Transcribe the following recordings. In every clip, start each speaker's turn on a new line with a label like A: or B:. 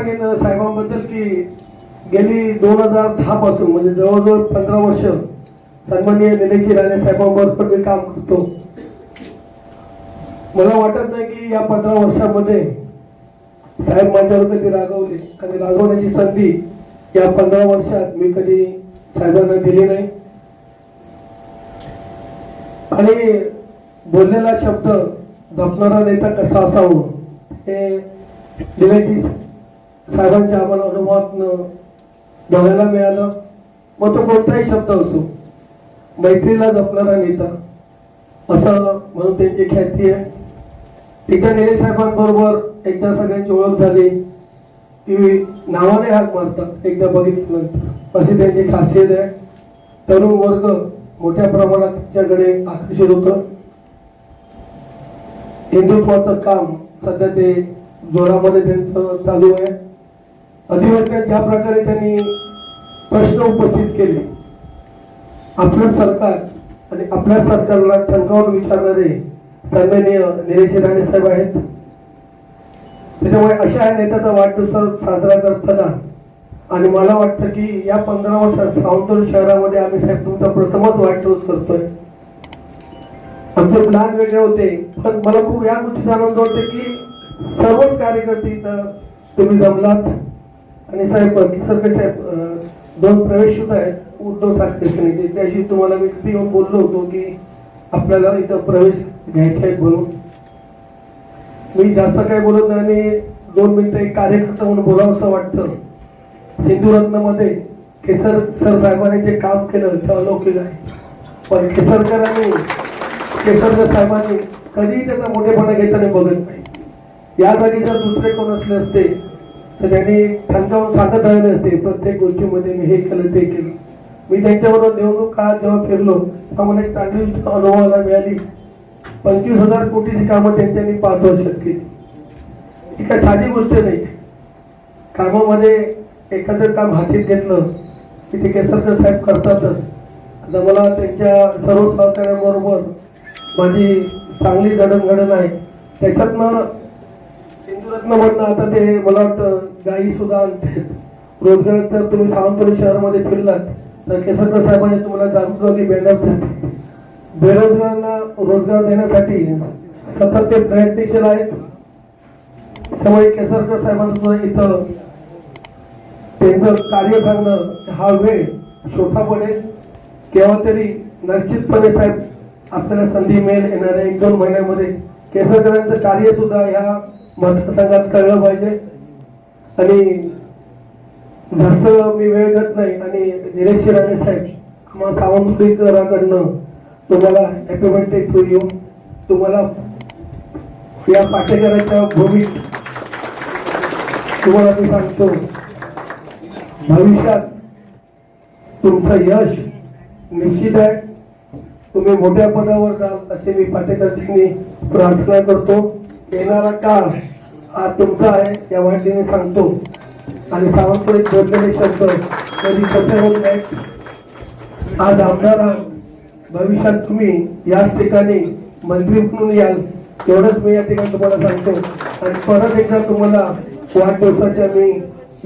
A: सांगेन साहेबांबद्दल की गेली दोन हजार दहा पासून म्हणजे जवळजवळ पंधरा वर्ष सन्माननीय निलेशजी राणे साहेबांबरोबर मी काम करतो. मला वाटत नाही की या पंधरा वर्षामध्ये साहेब माझ्यावर कधी रागवले आणि रागवण्याची संधी या पंधरा वर्षात मी कधी साहेबांना दिली नाही. आणि बोललेला शब्द जपणारा नेता कसा असावं हे दिलेची साहेबांच्या आम्हाला अनुभवातनं बघायला मिळालं. मग तो कोणताही शब्द असो मैत्रीला जपणारा नेता असं म्हणून त्यांची ख्याती आहे. एकदा नेले साहेबांबरोबर एकदा सगळ्यांची ओळख झाली. की नावाने हात मारतात एकदा बघितलं अशी त्यांची खासियत आहे. तरुण वर्ग मोठ्या प्रमाणात त्यांच्याकडे आकर्षित होतं. हिंदुत्वाचं काम सध्या ते जोरामध्ये त्यांचं चालू आहे. अधिवेशनात ज्या प्रकारे त्यांनी प्रश्न उपस्थित केले आपलं सरकार आणि आपल्या सरकारला ठणकावून विचारणारे सन्माननीय निलेश राणे साहेब आहेत. त्याच्यामुळे अशा नेत्याचा वाढदिवस साजरा करताना आणि मला वाटतं की या पंधरा वर्षात सावंतवाडी शहरामध्ये आम्ही साहेब तुमचा प्रथमच वाढदिवस करतोय. आमचे प्लॅन वेगळे होते पण मला खूप या गोष्टीचा आनंद होते की सर्वच कार्यकर्ते इथं तुम्ही जमलात. आणि साहेब किसरकर साहेब दोन प्रवेश सुद्धा आहेत. उद्धव ठाकरे सेनेचे त्याशी तुम्हाला मी तिथे येऊन बोललो होतो की आपल्याला इथं प्रवेश घ्यायचा आहे म्हणून. मी जास्त काय बोलत नाही आणि दोन मिनिटं एक कार्यकर्ता म्हणून बोलावं असं वाटतं. सिंधुरत्नमध्ये केसर सर साहेबांनी जे काम केलं ते अलौकिक आहे. पण केसरकरांनी केसरकर साहेबांनी कधीही त्याचा मोठेपणा घेताना बघत नाही. या जागी जर दुसरे कोण असले असते तर त्यांनी समजावून सांगत राहिले असते. प्रत्येक गोष्टीमध्ये मी हे केलं ते केलं. मी त्यांच्याबरोबर निवडणूक काळात जेव्हा फिरलो तेव्हा मला एक चांगली अनुभवाला मिळाली. पंचवीस हजार कोटीची कामं त्यांच्यानी पाच वर्षात केली ही काय साधी गोष्ट नाही. कामामध्ये एखादं काम हातीत घेतलं की ते केसरकर साहेब करतातच. आता मला त्यांच्या सर्व सहकार्याबरोबर माझी चांगली जडणघडण आहे. त्याच्यातनं सिंधुरत्न म्हणणं आता ते मला वाटतं गाई सुद्धा आणतात रोजगार तर तुम्ही सावंतवाडी शहरामध्ये फिरलात. तर केसरकर साहेबांनी तुम्हाला जागोजागी बॅनर दिसते बेरोजगारांना रोजगार देण्यासाठी सतत ते प्रयत्नशील आहेत. त्यामुळे केसरकर साहेबांचं इथं त्यांचं कार्य सांगणं हा वेळ छोटा पडेल. केव्हा तरी निश्चितपणे साहेब आपल्याला संधी मिळेल येणाऱ्या एक दोन महिन्यामध्ये. केसरकरांचं कार्य सुद्धा ह्या मतदारसंघात कळलं पाहिजे. आणि जास्त मी वेळ घेत नाही. आणि निलेश शिराणे साहेब किंवा सावंतकरांकडनं तुम्हाला हॅपी बर्थडे टू यू तुम्हाला या पाठ्यक्रमाच्या भूमीत तुम्हाला मी सांगतो भविष्यात तुमचं यश निश्चित आहे. तुम्ही मोठ्या पदावर जाल असे मी पाटेकरजींनी प्रार्थना करतो. येणारा काळ हा तुमचा आहे या वाटेने सांगतो. आणि सावंतवाडीत जोडलेले शब्द कधी सत्य होत नाहीत आज आमदार भविष्यात तुम्ही याच ठिकाणी मंत्री म्हणून याल. एवढंच मी या ठिकाणी तुम्हाला सांगतो. आणि परत एकदा तुम्हाला वाढदिवसाच्या मी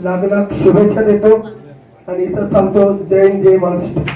A: लागला शुभेच्छा देतो. आणि इथं सांगतो जय हिंद, जय महाराष्ट्र.